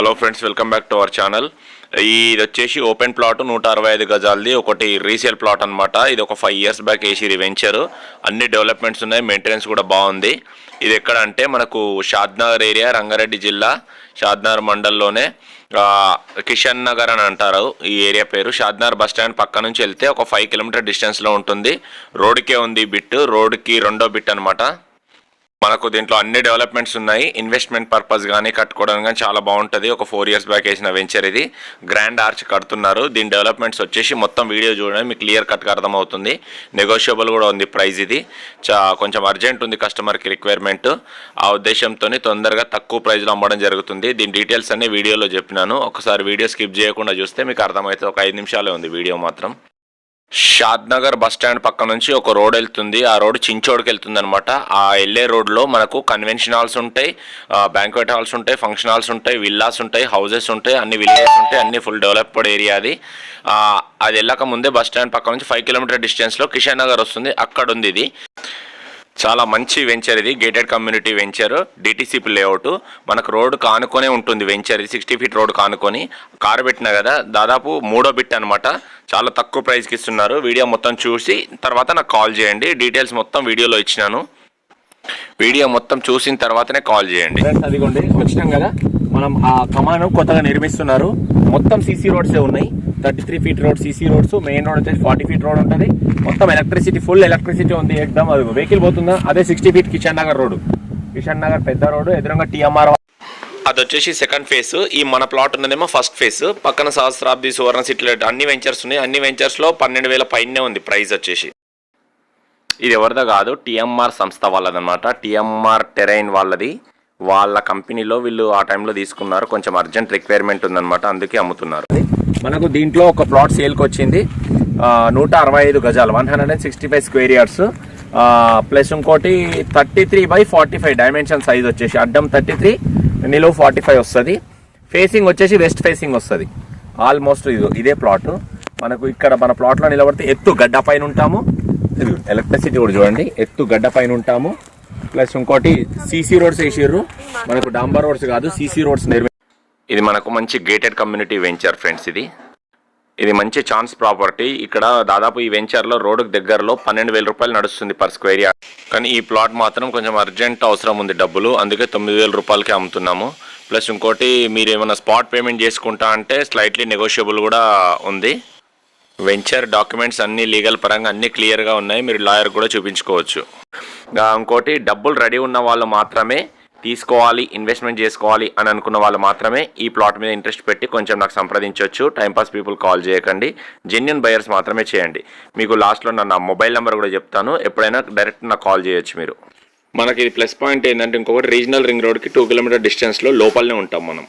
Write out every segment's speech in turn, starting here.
Hello friends welcome back to our channel ఇది వచ్చేసి open plot నూట అరవై ఐదు గజాలది ఒకటి రీసేల్ ప్లాట్ అనమాట ఇది ఒక ఫైవ్ ఇయర్స్ బ్యాక్ వేసి వెంచర్ అన్ని డెవలప్మెంట్స్ ఉన్నాయి మెయింటెనెన్స్ కూడా బాగుంది. ఇది ఎక్కడ అంటే మనకు షాద్నగర్ ఏరియా రంగారెడ్డి జిల్లా షాద్నగర్ మండల్లోనే కిషన్ నగర్ అని అంటారు. ఈ ఏరియా పేరు షాద్నగర్ బస్ స్టాండ్ పక్క నుంచి వెళ్తే ఒక ఫైవ్ కిలోమీటర్ డిస్టెన్స్లో ఉంటుంది. రోడ్కే ఉంది బిట్ రోడ్కి రెండో బిట్ అనమాట మనకు దీంట్లో అన్ని డెవలప్మెంట్స్ ఉన్నాయి. ఇన్వెస్ట్మెంట్ పర్పస్ కానీ కట్టుకోవడం కానీ చాలా బాగుంటుంది. ఒక ఫోర్ ఇయర్స్ బ్యాక్ వేసిన వెంచర్ ఇది. గ్రాండ్ ఆర్చ్ కడుతున్నారు. దీని డెవలప్మెంట్స్ వచ్చేసి మొత్తం వీడియో చూడడం మీకు క్లియర్ కట్గా అర్థమవుతుంది. నెగోషియబుల్ కూడా ఉంది ప్రైస్ ఇది. చా కొంచెం అర్జెంట్ ఉంది కస్టమర్కి రిక్వైర్మెంట్ ఆ ఉద్దేశంతో తొందరగా తక్కువ ప్రైస్లో అమ్మడం జరుగుతుంది. దీని డీటెయిల్స్ అన్ని వీడియోలో చెప్పినాను. ఒకసారి వీడియో స్కిప్ చేయకుండా చూస్తే మీకు అర్థమవుతుంది. ఒక ఐదు నిమిషాలే ఉంది వీడియో మాత్రం. షాద్ నగర్ బస్ స్టాండ్ పక్క నుంచి ఒక రోడ్ వెళ్తుంది. ఆ రోడ్ చించోడ్కి వెళ్తుంది అనమాట ఆ వెళ్ళే రోడ్లో మనకు కన్వెన్షన్ హాల్స్ ఉంటాయి బ్యాంక్వెట్ హాల్స్ ఉంటాయి ఫంక్షన్ హాల్స్ ఉంటాయి విల్లాస్ ఉంటాయి హౌసెస్ ఉంటాయి అన్ని విలేజెస్ ఉంటాయి అన్ని ఫుల్ డెవలప్డ్ ఏరియా అది. అది వెళ్ళక ముందే బస్ స్టాండ్ పక్క నుంచి ఫైవ్ కిలోమీటర్ డిస్టెన్స్లో కిషన్ నగర్ వస్తుంది. అక్కడ ఉంది ఇది. చాలా మంచి వెంచర్ ఇది. Gated community venture DTCP layout మనకు రోడ్ కానుకొనే ఉంటుంది వెంచర్ ఇది సిక్స్టీ ఫీట్ రోడ్ కానుకొని. కారు పెట్టినా కదా దాదాపు మూడో బిట్ అనమాట చాలా తక్కువ ప్రైస్కి ఇస్తున్నారు. వీడియో మొత్తం చూసి తర్వాత నాకు కాల్ చేయండి. డీటెయిల్స్ మొత్తం వీడియోలో ఇచ్చినాను. వీడియో మొత్తం చూసిన తర్వాతనే కాల్ చేయండి. అదిగోండి వచ్చినాం కదా. మనం ఆ కమాను కొత్తగా నిర్మిస్తున్నారు. మొత్తం సీసీ రోడ్సే ఉన్నాయి. Thirty three feet road CC roads main road వచ్చేసి ఫార్టీ ఫీట్ రోడ్ ఉంటుంది. మొత్తం ఎలక్ట్రిసిటీ ఫుల్ ఎలక్ట్రిసిటీ ఉంది. ఎగ్దాం అది వెహికల్ పోతుందా? అదే sixty feet Kishan Nagar road. Kishan Nagar పెద్ద రోడ్ ఎదురుగా టీఎంఆర్ అది వచ్చేసి సెకండ్ ఫేస్ ఈ మన ప్లాట్ ఉన్నదేమో ఫస్ట్ ఫేస్ పక్కన సహస్రాబ్ది సువర్ణ సిటీ అన్ని వెంచర్స్ ఉన్నాయి. అన్ని వెంచర్స్లో పన్నెండు వేల పైనే ఉంది ప్రైస్ వచ్చేసి. ఇది ఎవరిదో కాదు టీఎంఆర్ సంస్థ వాళ్ళదనమాట టీఎంఆర్ టెరైన్ వాళ్ళది. వాళ్ళ కంపెనీలో వీళ్ళు ఆ టైంలో తీసుకున్నారు. కొంచెం అర్జెంట్ రిక్వైర్మెంట్ ఉందన్నమాట. అందుకే అమ్ముతున్నారు. మనకు దీంట్లో ఒక ప్లాట్ సేల్కి వచ్చింది నూట అరవై ఐదు గజాలు one hundred and sixty five square yards plus ఇంకోటి thirty three by forty five dimension size వచ్చేసి అడ్డం థర్టీ త్రీ నిలువు ఫార్టీ ఫైవ్ వస్తుంది. ఫేసింగ్ వచ్చేసి వెస్ట్ ఫేసింగ్ వస్తుంది. ఆల్మోస్ట్ ఇది ఇదే ప్లాట్ మనకు ఇక్కడ మన ప్లాట్లో నిలబడితే ఎత్తు గడ్డ పైన ఉంటాము. ఎలక్ట్రిసిటీ కూడా చూడండి ఎత్తు గడ్డ పైన ఉంటాము. ప్లస్ ఇంకోటి సీసీ రోడ్స్ వేసిర్రు. మనకు డాంబర్ రోడ్స్ కాదు సీసీ రోడ్స్ నిర్మి ఇది మనకు మంచి గేటెడ్ కమ్యూనిటీ వెంచర్ ఫ్రెండ్స్ ఇది. ఇది మంచి ఛాన్స్ ప్రాపర్టీ ఇక్కడ దాదాపు ఈ వెంచర్లో రోడ్డుకు దగ్గరలో పన్నెండు వేల రూపాయలు నడుస్తుంది పర్ స్క్వేర్ యార్డ్ కానీ ఈ ప్లాట్ మాత్రం కొంచెం అర్జెంట్ అవసరం ఉంది డబ్బులు. అందుకే తొమ్మిది వేల రూపాయలకే అమ్ముతున్నాము. ప్లస్ ఇంకోటి మీరు ఏమైనా స్పాట్ పేమెంట్ చేసుకుంటా అంటే స్లైట్లీ నెగోషియబుల్ కూడా ఉంది. వెంచర్ డాక్యుమెంట్స్ అన్నీ లీగల్ పరంగా అన్నీ క్లియర్గా ఉన్నాయి. మీరు లాయర్ కూడా చూపించుకోవచ్చు. ఇంకోటి డబ్బులు రెడీ ఉన్న వాళ్ళు మాత్రమే తీసుకోవాలి ఇన్వెస్ట్మెంట్ చేసుకోవాలి అని అనుకున్న వాళ్ళు మాత్రమే ఈ ప్లాట్ మీద ఇంట్రెస్ట్ పెట్టి కొంచెం నాకు సంప్రదించవచ్చు టైంపాస్ పీపుల్ కాల్ చేయకండి. జెన్యున్ బయర్స్ మాత్రమే చేయండి. మీకు లాస్ట్లో నా మొబైల్ నెంబర్ కూడా చెప్తాను. ఎప్పుడైనా డైరెక్ట్ నాకు కాల్ చేయొచ్చు మీరు. మనకి ఇది ప్లస్ పాయింట్ ఏంటంటే ఇంకొకటి రీజనల్ రింగ్ రోడ్కి టూ కిలోమీటర్ డిస్టెన్స్లో లోపలనే ఉంటాం మనం.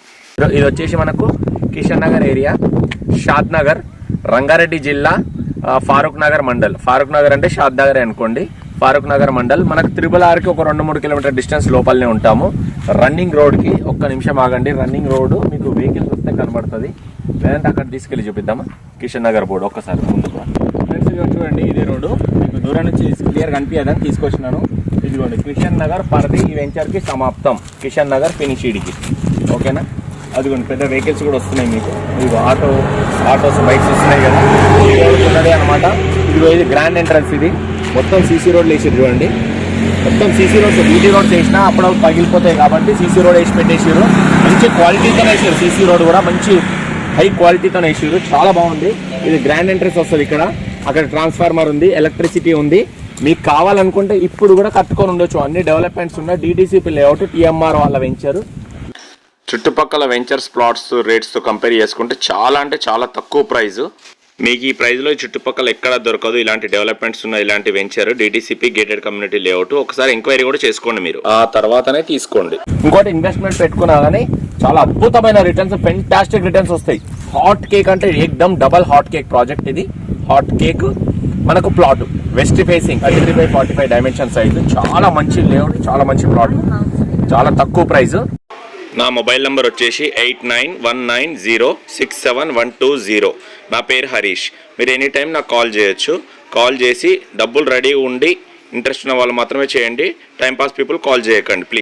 ఇది వచ్చేసి మనకు కిషన్ నగర్ ఏరియా షాద్ నగర్ రంగారెడ్డి జిల్లా ఫారూక్ నగర్ మండల్. ఫారూక్ నగర్ అంటే షాద్ నగర్ అనుకోండి. ఫారూక్ నగర్ మండల్. మనకు త్రిబుల్ ఆర్కి ఒక రెండు మూడు కిలోమీటర్ డిస్టెన్స్ లోపలనే ఉంటాము. రన్నింగ్ రోడ్కి ఒక్క నిమిషం ఆగండి. రన్నింగ్ రోడ్ మీకు వెహికల్స్ వస్తే కనబడుతుంది. లేదంటే అక్కడ తీసుకెళ్ళి చూపిద్దామా? కిషన్ నగర్ బోర్డు ఒక్కసారి ఫ్రెండ్స్ చూడండి ఇదే రోడ్డు. మీకు దూరం నుంచి క్లియర్ కనిపించదని తీసుకొచ్చినాను. ఇదిగోండి కిషన్ నగర్ పరిధి ఈ వెంచర్కి సమాప్తం. కిషన్ నగర్ ఫినిష్ ఇడికి ఓకేనా? అదిగోండి పెద్ద వెహికల్స్ కూడా వస్తున్నాయి మీకు. ఇదిగో ఆటో ఆటోస్ బైక్స్ వస్తున్నాయి కదా. ఇది ఉన్నది అనమాట ఇదిగో ఇది గ్రాండ్ ఎంట్రన్స్ ఇది. మొత్తం సీసీ రోడ్లు వేసారు చూడండి. మొత్తం సీసీ రోడ్స్ బీటీ రోడ్స్ వేసినా అప్పుడప్పుడు పగిలిపోతాయి కాబట్టి సీసీ రోడ్ వేసి పెట్టేసారు మంచి క్వాలిటీతో వేసారు సీసీ రోడ్ కూడా. మంచి హై క్వాలిటీతో వేసారు చాలా బాగుంది. ఇది గ్రాండ్ ఎంట్రెన్స్ వస్తుంది ఇక్కడ. అక్కడ ట్రాన్స్ఫార్మర్ ఉంది ఎలక్ట్రిసిటీ ఉంది. మీకు కావాలనుకుంటే ఇప్పుడు కూడా కట్టుకొని ఉండొచ్చు. అన్ని డెవలప్మెంట్స్ ఉన్నాయి. డీటీసీపీ లేఅవుట్ టీఎంఆర్ వాళ్ళ వెంచరు. చుట్టుపక్కల వెంచర్స్ ప్లాట్స్ రేట్స్తో కంపేర్ చేసుకుంటే చాలా అంటే చాలా తక్కువ ప్రైజు. మీకు ఈ ప్రైస్లో చుట్టుపక్కల ఎక్కడ దొరకదు. ఇలాంటి డెవలప్మెంట్స్ ఉన్న ఇలాంటి venture DTCP gated community layout ఒకసారి ఎంక్వైరీ కూడా చేసుకోండి మీరు. ఆ తర్వాతనే తీసుకోండి. ఇంకోటి ఇన్వెస్ట్మెంట్ పెట్టుకున్నా కానీ చాలా అద్భుతమైన రిటర్న్స్ ఫెంటాస్టిక్ రిటర్న్స్ వస్తాయి. హాట్ కేక్ అంటే ఏకదమ్ డబల్ హాట్ కేక్ ప్రాజెక్ట్ ఇది. హాట్ కేక్ మనకు plot west facing thirty five forty five dimension size చాలా మంచి లేఅవుట్ చాలా మంచి ప్లాట్ చాలా తక్కువ ప్రైస్ నా మొబైల్ నెంబర్ వచ్చేసి eight nine one nine zero six seven one two zero. నా పేరు హరీష్. మీరు ఎనీ టైం నాకు కాల్ చేయొచ్చు. కాల్ చేసి డబ్బులు రెడీ ఉండి ఇంట్రెస్ట్ ఉన్న వాళ్ళు మాత్రమే చేయండి. టైంపాస్ పీపుల్ కాల్ చేయకండి ప్లీజ్.